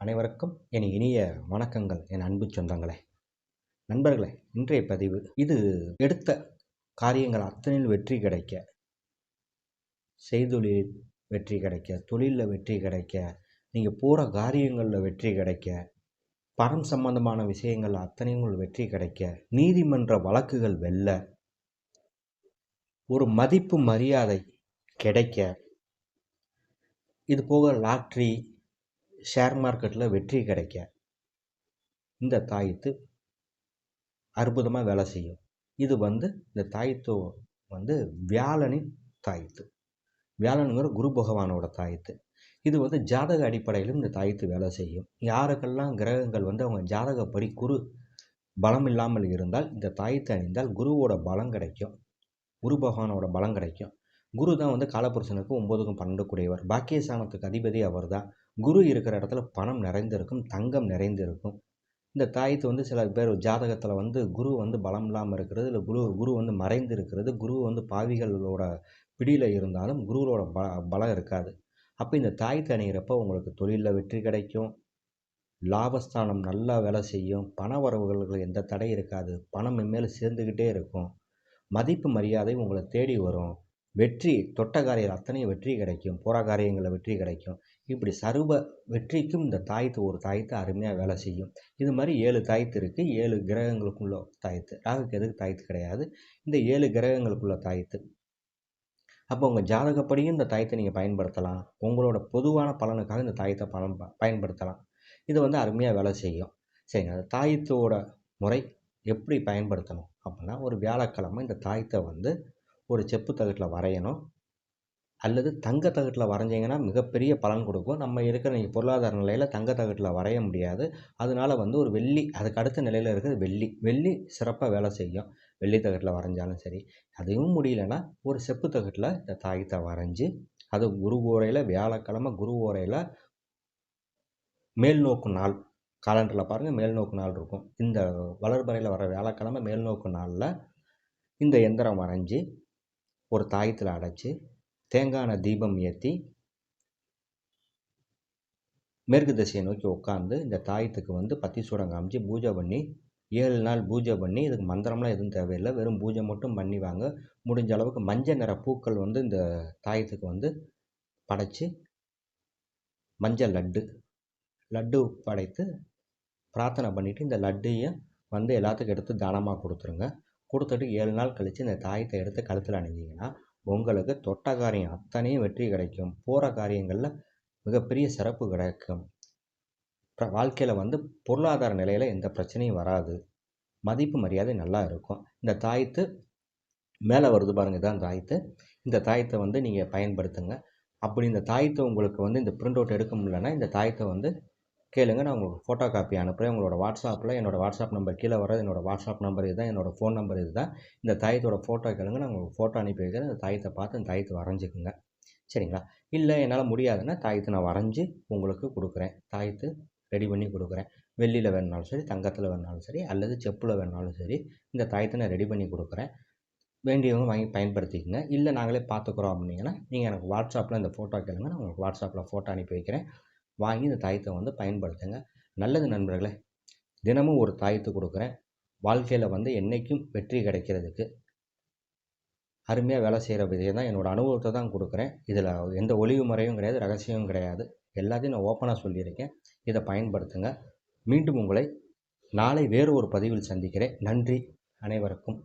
அனைவருக்கும் என் இனிய வணக்கங்கள் என் அன்பு சொந்தங்களே. நண்பர்களே இன்றைய பதிவு இது எடுத்த காரியங்கள் அத்தனையில் வெற்றி கிடைக்க செய்தொழில் வெற்றி கிடைக்க தொழிலில் வெற்றி கிடைக்க நீங்கள் போகிற காரியங்களில் வெற்றி கிடைக்க பணம் சம்பந்தமான விஷயங்கள் அத்தனையும் வெற்றி கிடைக்க நீதிமன்ற வழக்குகள் வெல்ல ஒரு மதிப்பு மரியாதை கிடைக்க இது போக லாட்ரி ஷேர் மார்க்கெட்டில் வெற்றி கிடைக்க இந்த தாயத்து அற்புதமாக வேலை செய்யும். இது வந்து இந்த தாயத்து வந்து வியாழனின் தாயத்து. வியாழனுங்கிற குரு பகவானோட தாயத்து. இது வந்து ஜாதக அடிப்படையிலும் இந்த தாயத்து வேலை செய்யும். யாருக்கெல்லாம் கிரகங்கள் வந்து அவங்க ஜாதகப்படி குரு பலம் இல்லாமல் இருந்தால் இந்த தாயத்தை அணிந்தால் குருவோட பலம் கிடைக்கும். குரு பகவானோட பலம் கிடைக்கும். குரு தான் வந்து காலபுருஷனுக்கு ஒம்போதுக்கும் பன்னெண்டு கூடியவர் பாக்கியஸ்தானத்துக்கு அதிபதி அவர் தான் குரு இருக்கிற இடத்துல பணம் நிறைந்திருக்கும் தங்கம் நிறைந்திருக்கும். இந்த தாயத்து வந்து சில பேர் ஜாதகத்தில் வந்து குரு வந்து பலம் இல்லாமல் இருக்கிறது இல்லை குரு குரு வந்து மறைந்து இருக்கிறது குரு வந்து பாவிகளோட பிடியில் இருந்தாலும் குருவோட ப பலம் இருக்காது. அப்போ இந்த தாயத்தை அணிகிறப்போ உங்களுக்கு தொழிலில் வெற்றி கிடைக்கும். லாபஸ்தானம் நல்லா வேலை செய்யும். பண வரவுகளுக்கு எந்த தடை இருக்காது. பணம் மேலே சேர்ந்துக்கிட்டே இருக்கும். மதிப்பு மரியாதை உங்களை தேடி வரும். வெற்றி தொட்ட காரியம் அத்தனையும் வெற்றி கிடைக்கும் போகிற காரியங்களில் வெற்றி கிடைக்கும். இப்படி சர்வ வெற்றிக்கும் இந்த தாயத்து ஒரு தாயத்து அருமையாக வேலை செய்யும். இது மாதிரி ஏழு தாயத்து இருக்குது ஏழு கிரகங்களுக்குள்ள தாயத்து. ராகுக்கு எதுக்கு தாயத்து கிடையாது? இந்த ஏழு கிரகங்களுக்குள்ள தாயத்து. அப்போ உங்கள் ஜாதகப்படியும் இந்த தாயத்தை நீங்கள் பயன்படுத்தலாம். உங்களோட பொதுவான பலனுக்காக இந்த தாயத்தை பலன் பயன்படுத்தலாம். இது வந்து அருமையாக வேலை செய்யும். சரிங்க அந்த தாயத்தோட முறை எப்படி பயன்படுத்தணும்? அப்படின்னா ஒரு வியாழக்கிழமை இந்த தாயத்தை வந்து ஒரு செப்பு தகட்டில் வரையணும். அல்லது தங்க தகட்டில் வரைஞ்சிங்கன்னா மிகப்பெரிய பலன் கொடுக்கும். நம்ம இருக்கிற நீங்கள் பொருளாதார நிலையில் தங்க தகட்டில் வரைய முடியாது. அதனால் வந்து ஒரு வெள்ளி அதுக்கு அடுத்த நிலையில் இருக்கிறது வெள்ளி. வெள்ளி சிறப்பாக வேலை செய்யும். வெள்ளி தகட்டில் வரைஞ்சாலும் சரி. அதையும் முடியலன்னா ஒரு செப்பு தகட்டில் இந்த தாயத்தை வரைஞ்சி அது குரு ஓரையில் வியாழக்கிழமை குரு ஓரையில் மேல் நோக்கு நாள். காலண்டரில் பாருங்கள் மேல் நோக்கு நாள் இருக்கும். இந்த வளர்பறையில் வர வியாழக்கிழமை மேல் நோக்கு நாளில் இந்த எந்திரம் வரைஞ்சி ஒரு தாயத்தில் அடைச்சி தேங்காய் தீபம் ஏற்றி மேற்கு திசையை நோக்கி உட்காந்து இந்த தாயத்துக்கு வந்து பத்தி சூடம் காமிச்சு பூஜை பண்ணி ஏழு நாள் பூஜை பண்ணி இதுக்கு மந்திரம்லாம் எதுவும் தேவையில்லை. வெறும் பூஜை மட்டும் பண்ணி வாங்க முடிஞ்ச அளவுக்கு மஞ்சள் நிற பூக்கள் வந்து இந்த தாயத்துக்கு வந்து படைச்சி மஞ்சள் லட்டு லட்டு படைத்து பிரார்த்தனை பண்ணிவிட்டு இந்த லட்டையும் வந்து எல்லாத்துக்கும் எடுத்து தானமாக கொடுத்துருங்க. கொடுத்துட்டு ஏழு நாள் கழித்து இந்த தாயத்தை எடுத்து கழுத்தில் அணிஞ்சிங்கன்னா உங்களுக்கு தொட்ட காரியம் அத்தனையும் வெற்றி கிடைக்கும். போகிற காரியங்களில் மிகப்பெரிய சிறப்பு கிடைக்கும். வாழ்க்கையில் வந்து பொருளாதார நிலையில் எந்த பிரச்சனையும் வராது. மதிப்பு மரியாதை நல்லா இருக்கும். இந்த தாயத்து மேலே வருது பாருங்கள் தான் தாயத்து. இந்த தாயத்தை வந்து நீங்கள் பயன்படுத்துங்க. அப்படி இந்த தாயத்தை உங்களுக்கு வந்து இந்த பிரிண்ட் அவுட் எடுக்க முடியலன்னா இந்த தாயத்தை வந்து கேளுங்கள் நான் உங்களுக்கு ஃபோட்டோ காப்பி அனுப்புகிறேன் உங்களோட வாட்ஸ்அப்பில் என்னோடய வாட்ஸ்அப் நம்பர் கீழே வர என்னோடய வாட்ஸ்அப் நம்பர் இதுதான் என்னோடய ஃபோன் நம்பர் இதுதான். இந்த தாயத்தோட ஃபோட்டோ கேளுங்க நான் உங்களுக்கு ஃபோட்டோ அனுப்பி வைக்கிறேன். அந்த தாயத்தை பார்த்து அந்த தாயத்தை வரைஞ்சிக்குங்க. சரிங்களா? இல்லை என்னால் முடியாதுன்னா தாயத்தை நான் வரைஞ்சி உங்களுக்கு கொடுக்குறேன். தாயத்து ரெடி பண்ணி கொடுக்குறேன். வெள்ளியில் வேணுனாலும் சரி தங்கத்தில் வேணுனாலும் சரி அல்லது செப்பில் வேணுனாலும் சரி இந்த தாயத்தை நான் ரெடி பண்ணி கொடுக்குறேன். வேண்டியவங்க வாங்கி பயன்படுத்திக்கங்க. இல்லை நாங்களே பார்த்துக்குறோம் அப்படின்னீங்கன்னா நீங்கள் எனக்கு வாட்ஸ்அப்பில் இந்த ஃபோட்டோ கேளுங்க. நான் உங்களுக்கு வாட்ஸ்அப்பில் ஃபோட்டோ அனுப்பி வைக்கிறேன். வாங்கி இந்த தாயத்தை வந்து பயன்படுத்துங்க. நல்லது நண்பர்களே தினமும் ஒரு தாயத்தை கொடுக்குறேன். வாழ்க்கையில் வந்து என்றைக்கும் வெற்றி கிடைக்கிறதுக்கு. அருமையாக வேலை செய்கிற விதையை தான் என்னோடய அனுபவத்தை தான் கொடுக்குறேன். இதில் எந்த ஒளிவு முறையும் கிடையாது ரகசியமும் கிடையாது. எல்லாத்தையும் நான் ஓப்பனாக சொல்லியிருக்கேன். இதை பயன்படுத்துங்க. மீண்டும் உங்களை நாளை வேறு ஒரு பதிவில் சந்திக்கிறேன். நன்றி அனைவருக்கும்.